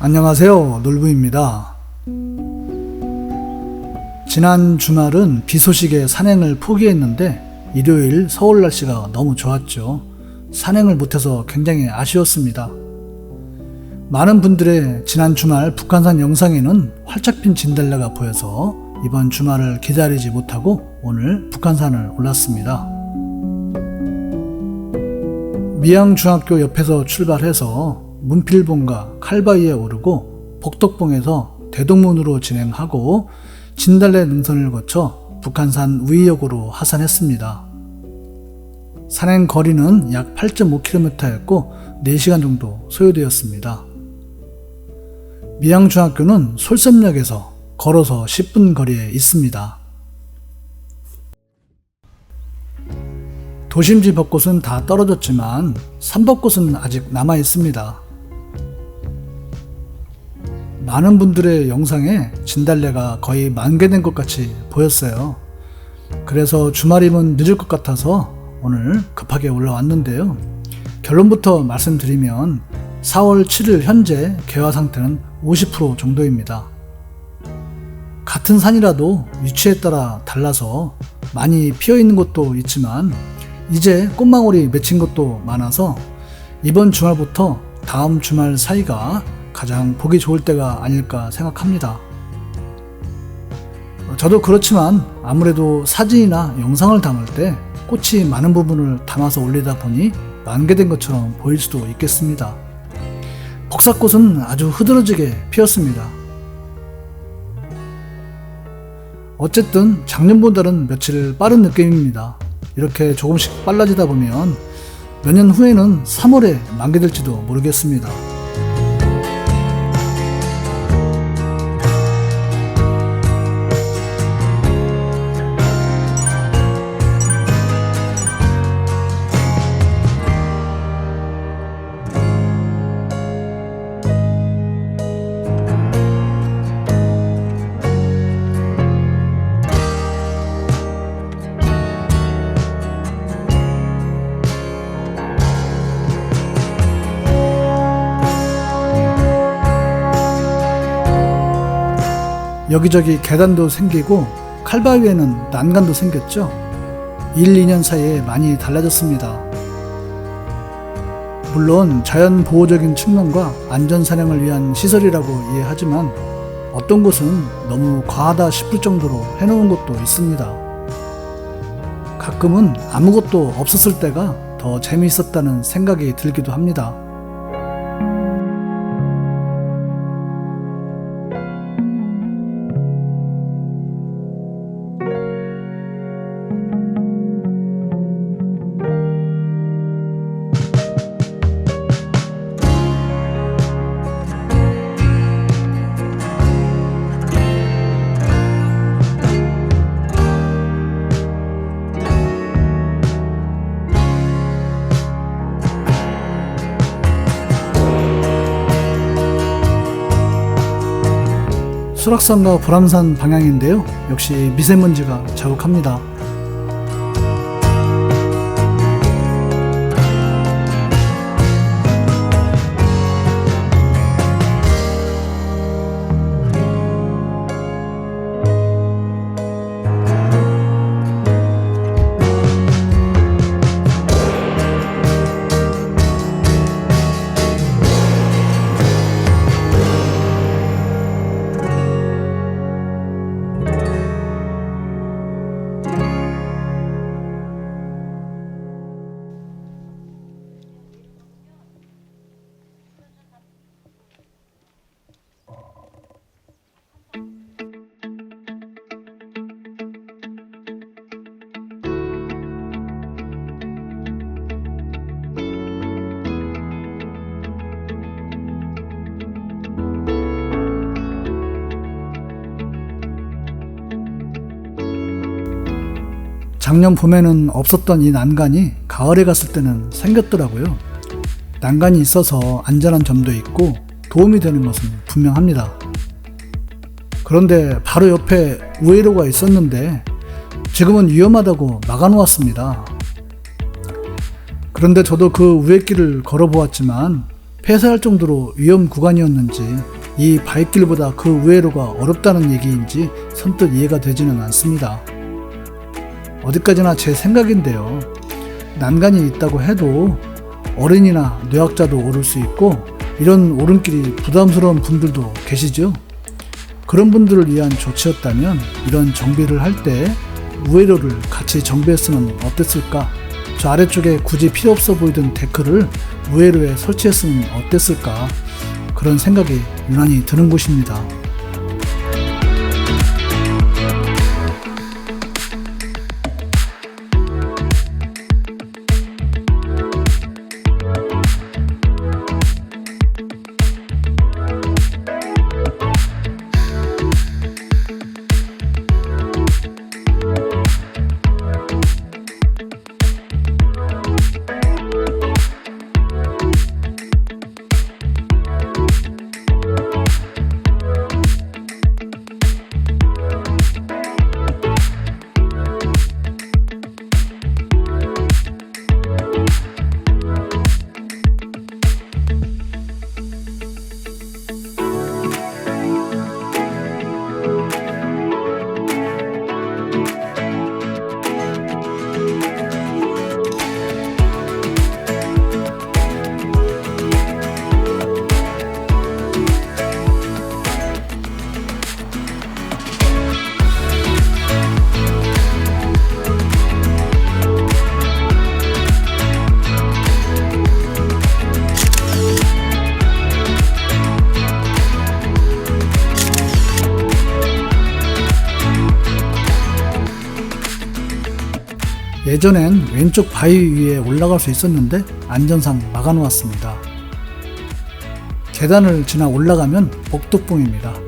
안녕하세요. 놀부입니다. 지난 주말은 비 소식에 산행을 포기했는데 일요일 서울 날씨가 너무 좋았죠. 산행을 못해서 굉장히 아쉬웠습니다. 많은 분들의 지난 주말 북한산 영상에는 활짝 핀 진달래가 보여서 이번 주말을 기다리지 못하고 오늘 북한산을 올랐습니다. 미양중학교 옆에서 출발해서 문필봉과 칼바위에 오르고 복덕봉에서 대동문으로 진행하고 진달래 능선을 거쳐 북한산 우이역으로 하산했습니다. 산행 거리는 약 8.5km였고 4시간 정도 소요되었습니다. 미양중학교는 솔섬역에서 걸어서 10분 거리에 있습니다. 도심지 벚꽃은 다 떨어졌지만 산벚꽃은 아직 남아 있습니다. 많은 분들의 영상에 진달래가 거의 만개된 것 같이 보였어요. 그래서 주말이면 늦을 것 같아서 오늘 급하게 올라왔는데요. 결론부터 말씀드리면 4월 7일 현재 개화 상태는 50% 정도입니다. 같은 산이라도 위치에 따라 달라서 많이 피어 있는 곳도 있지만 이제 꽃망울이 맺힌 곳도 많아서 이번 주말부터 다음 주말 사이가 가장 보기 좋을 때가 아닐까 생각합니다. 저도 그렇지만 아무래도 사진이나 영상을 담을 때 꽃이 많은 부분을 담아서 올리다 보니 만개된 것처럼 보일 수도 있겠습니다. 복사꽃은 아주 흐드러지게 피었습니다. 어쨌든 작년보다는 며칠 빠른 느낌입니다. 이렇게 조금씩 빨라지다 보면 몇 년 후에는 3월에 만개될지도 모르겠습니다. 여기저기 계단도 생기고 칼바위에는 난간도 생겼죠. 1, 2년 사이에 많이 달라졌습니다. 물론 자연 보호적인 측면과 안전 사냥을 위한 시설이라고 이해하지만 어떤 곳은 너무 과하다 싶을 정도로 해놓은 곳도 있습니다. 가끔은 아무것도 없었을 때가 더 재미있었다는 생각이 들기도 합니다. 수락산과 보람산 방향인데요. 역시 미세먼지가 자욱합니다. 작년 봄에는 없었던 이 난간이 가을에 갔을 때는 생겼더라고요. 난간이 있어서 안전한 점도 있고 도움이 되는 것은 분명합니다. 그런데 바로 옆에 우회로가 있었는데 지금은 위험하다고 막아놓았습니다. 그런데 저도 그 우회길을 걸어보았지만 폐쇄할 정도로 위험 구간이었는지 이 바위길보다 그 우회로가 어렵다는 얘기인지 선뜻 이해가 되지는 않습니다. 어디까지나 제 생각인데요. 난간이 있다고 해도 어린이나 뇌학자도 오를 수 있고 이런 오른길이 부담스러운 분들도 계시죠? 그런 분들을 위한 조치였다면 이런 정비를 할 때 우회로를 같이 정비했으면 어땠을까? 저 아래쪽에 굳이 필요 없어 보이던 데크를 우회로에 설치했으면 어땠을까? 그런 생각이 유난히 드는 곳입니다. 예전엔 왼쪽 바위 위에 올라갈 수 있었는데 안전상 막아놓았습니다. 계단을 지나 올라가면 복덕봉입니다.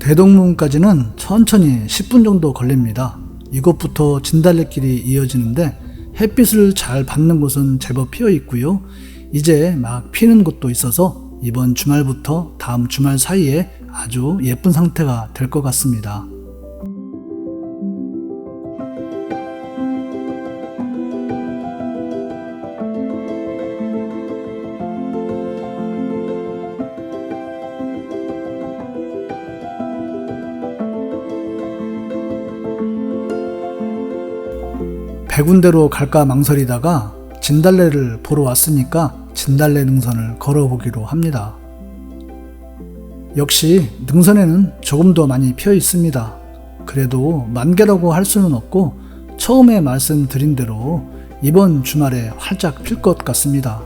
대동문까지는 천천히 10분 정도 걸립니다. 이곳부터 진달래길이 이어지는데 햇빛을 잘 받는 곳은 제법 피어 있고요. 이제 막 피는 곳도 있어서 이번 주말부터 다음 주말 사이에 아주 예쁜 상태가 될 것 같습니다. 백운대로 갈까 망설이다가 진달래를 보러 왔으니까 진달래 능선을 걸어보기로 합니다. 역시 능선에는 조금 더 많이 피어 있습니다. 그래도 만개라고 할 수는 없고 처음에 말씀드린 대로 이번 주말에 활짝 필 것 같습니다.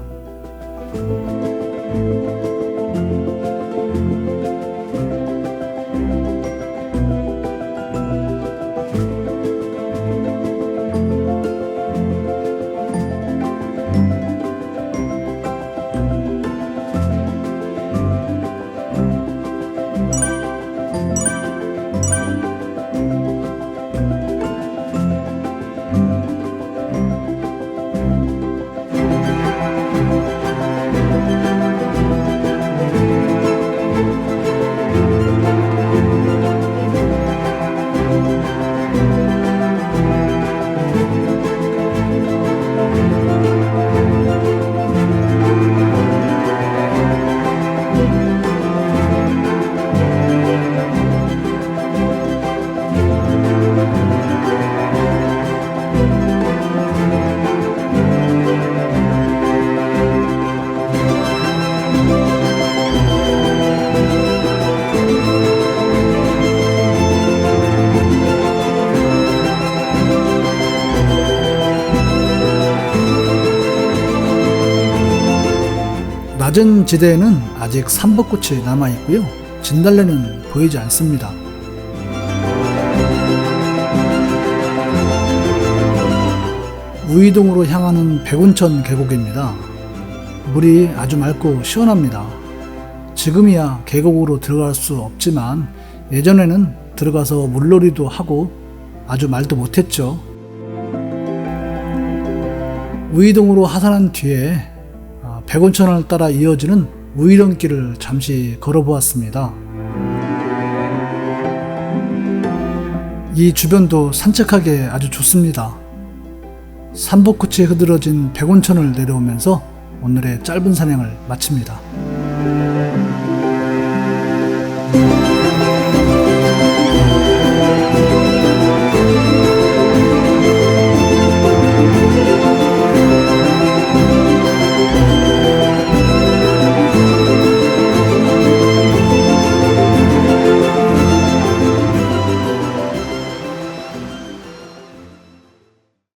낮은 지대에는 아직 삼벚꽃이 남아 있고요. 진달래는 보이지 않습니다. 우이동으로 향하는 백운천 계곡입니다. 물이 아주 맑고 시원합니다. 지금이야 계곡으로 들어갈 수 없지만 예전에는 들어가서 물놀이도 하고 아주 말도 못했죠. 우이동으로 하산한 뒤에 아, 백운천을 따라 이어지는 우이런길을 잠시 걸어보았습니다. 이 주변도 산책하기에 아주 좋습니다. 산복끝이 흐드러진 백운천을 내려오면서 오늘의 짧은 산행을 마칩니다.